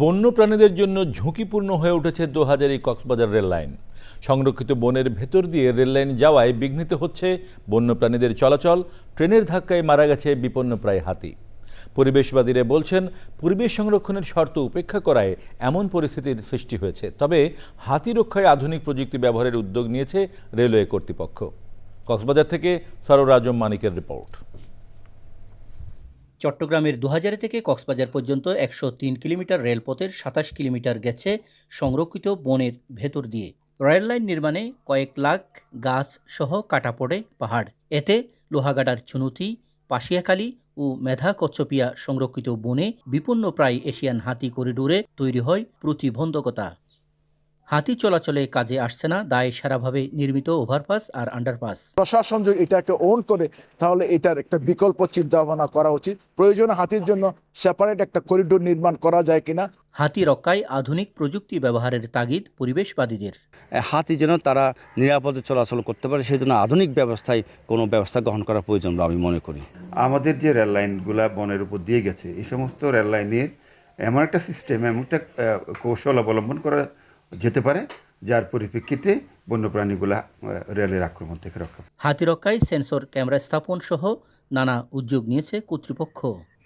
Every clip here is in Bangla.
বন্য প্রাণীদের জন্য ঝুঁকিপূর্ণ হয়ে উঠেছে দোহাজারি কক্সবাজার রেল লাইন। সংরক্ষিত বনের ভেতর দিয়ে রেললাইন যাওয়ায় বিঘ্নিত হচ্ছে বন্য প্রাণীদের চলাচল। ট্রেনের ধাক্কায় মারা গেছে বিপন্ন প্রায় হাতি। পরিবেশবাদীরা বলছেন, পরিবেশ সংরক্ষণের শর্ত উপেক্ষা করায় এমন পরিস্থিতির সৃষ্টি হয়েছে। তবে হাতি রক্ষায় আধুনিক প্রযুক্তি ব্যবহারের উদ্যোগ নিয়েছে রেলওয়ে কর্তৃপক্ষ। কক্সবাজার থেকে সরোর আজম মানিকের রিপোর্ট। চট্টগ্রামের দুহাজারে থেকে কক্সবাজার পর্যন্ত একশো তিন কিলোমিটার রেলপথের সাতাশ কিলোমিটার গেছে সংরক্ষিত বনের ভেতর দিয়ে। রেল লাইন নির্মাণে কয়েক লাখ গাছ সহ কাটা পড়ে পাহাড়। এতে লোহাগাডার চুনুতি, পাশিয়াখালী ও মেধা কচ্ছপিয়া সংরক্ষিত বনে বিপন্ন প্রায় এশিয়ান হাতি করিডোরে তৈরি হয় প্রতিবন্ধকতা। হাতি চলাচলে কাজে আসছে না দায় সারাভাবে নির্মিত ওভারপাস আর আন্ডারপাস। প্রশাসন যদি এটাকে ওন করে তাহলে এটার একটা বিকল্প চিন্তা ভাবনা করা উচিত। প্রয়োজনে হাতির জন্য সেপারেট একটা করিডোর নির্মাণ করা যায় কিনা? হাতি রক্ষায় আধুনিক প্রযুক্তি ব্যবহারের তাগিদ পরিবেশবাদীদের। হাতি যেন তারা নিরাপদে চলাচল করতে পারে সেই জন্য আধুনিক ব্যবস্থায় কোনো ব্যবস্থা গ্রহণ করা প্রয়োজন বলে আমি মনে করি। আমাদের যে রেল লাইনগুলা বনের উপর দিয়ে গেছে এই সমস্ত রেল লাইনের এমন একটা সিস্টেম এমন একটা কৌশল অবলম্বন করা যেতে পারে যার পরিপ্রেক্ষিতে বন্যপ্রাণীগুলা রেলের আক্রমণ থেকে রক্ষা। হাতি রক্ষায় সেন্সর ক্যামেরা স্থাপন সহ নানা উদ্যোগ নিয়েছে কর্তৃপক্ষ।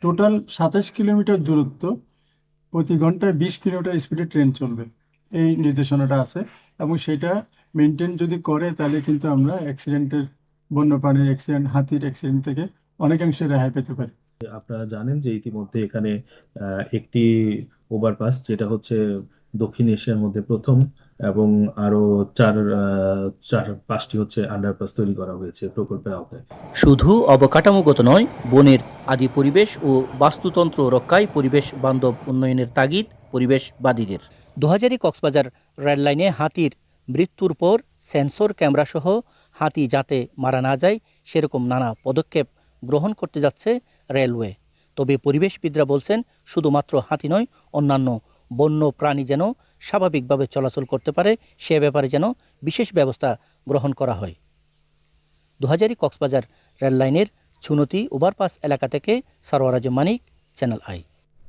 টোটাল সাতাশ কিলোমিটার দূরত্ব প্রতি ঘন্টায় বিশ কিলোমিটার স্পিডে ট্রেন চলবে। এই নির্দেশনাটা আছে এবং সেটা মেনটেন যদি করে তাহলে কিন্তু আমরা অ্যাক্সিডেন্টের বন্যপ্রাণীর অ্যাক্সিডেন্ট হাতির অ্যাক্সিডেন্ট থেকে অনেকাংশে রেহাই পেতে পারি। আপনারা জানেন যে ইতিমধ্যে এখানে একটি ওভারপাস যেটা হচ্ছে দক্ষিণ এশিয়ার মধ্যে প্রথম এবং আরও চার চার, পাঁচটি হচ্ছে আন্ডারপাস তৈরি করা হয়েছে প্রকল্পের আওতায়। শুধু অবকাঠামোগত নয়, বনের আদি পরিবেশ ও বাস্তুতন্ত্র রক্ষায় পরিবেশ বান্ধব উন্নয়নের তাগিদ পরিবেশবাদীদের। দুহাজারি কক্সবাজার রেল লাইনে হাতির মৃত্যুর পর সেন্সর ক্যামেরা সহ হাতি যাতে মারা না যায়, সেরকম নানা পদক্ষেপ গ্রহণ করতে যাচ্ছে রেলওয়ে। তবে পরিবেশবিদরা বলছেন, শুধুমাত্র হাতি নয়, অন্যান্য বন্য প্রাণী যেন স্বাভাবিকভাবে চলাচল করতে পারে, সে ব্যাপারে যেন বিশেষ ব্যবস্থা গ্রহণ করা হয়। দুহাজারি কক্সবাজার রেললাইনের ছুনতি ওভারপাস এলাকা থেকে সারোয়ারাজ মানিক, চ্যানেল আই।